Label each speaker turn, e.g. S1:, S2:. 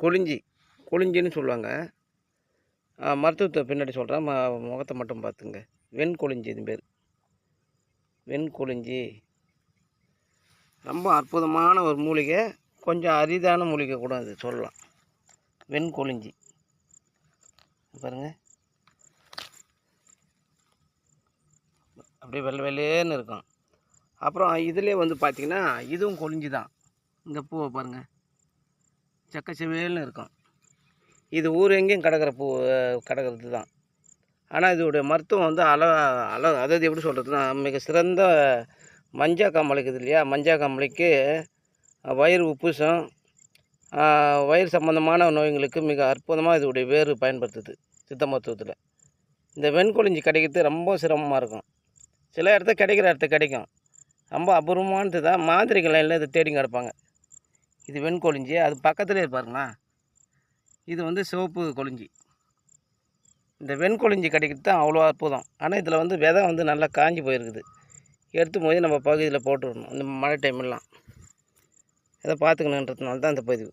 S1: கொளிஞ்சி கொளிஞ்சின்னு சொல்லுவாங்க. மருத்துவத்தை பின்னாடி சொல்கிறேன் ம முகத்தை மட்டும் பார்த்துங்க. வெண்கொளிஞ்சி இது பேர். வெண்கொளிஞ்சி ரொம்ப அற்புதமான ஒரு மூலிகை. கொஞ்சம் அரிதான மூலிகை கூட அது சொல்லலாம். வெண்கொளிஞ்சி பாருங்கள் அப்படியே வெள்ளை வெள்ளையேன்னு இருக்கும். அப்புறம் இதுலேயே வந்து பார்த்திங்கன்னா இதுவும் கொழிஞ்சி தான் இந்த பூவை பாருங்கள் செக்க இருக்கும். இது ஊர் எங்கேயும் கிடக்கிற பூ கிடக்கிறது தான். ஆனால் இதோடைய மருத்துவம் வந்து அள அள அதாவது எப்படி சொல்கிறதுனா மிக சிறந்த மஞ்சா காமலைக்கு இது இல்லையா? மஞ்சா காமலைக்கு வயிறு உப்புசம் வயிறு சம்பந்தமான நோய்களுக்கு மிக அற்புதமாக இதோடைய வேறு பயன்படுத்துது சித்த மருத்துவத்தில். இந்த வெண்கொழிஞ்சி கிடைக்கிறது ரொம்ப சிரமமாக இருக்கும். சில இடத்துல கிடைக்கிற இடத்த கிடைக்கும். ரொம்ப அபூர்வமானது தான் மாந்திரிக லைனில் இதை தேடி கிடப்பாங்க. இது வெண்கொழிஞ்சி அது பக்கத்துலேயே இருப்பாருங்களா இது வந்து சிவப்பு கொழிஞ்சி. இந்த வெண்கொழிஞ்சி கிடைக்கிறது தான் அவ்வளோ அற்புதம். ஆனால் இதில் வந்து விதை வந்து நல்லா காஞ்சி போயிருக்குது. எடுத்து போய் நம்ம பகுதியில் போட்டுடணும் இந்த மழை டைம்லாம் இதை பார்த்துக்கணுன்றதுனால தான் இந்த பதிவு.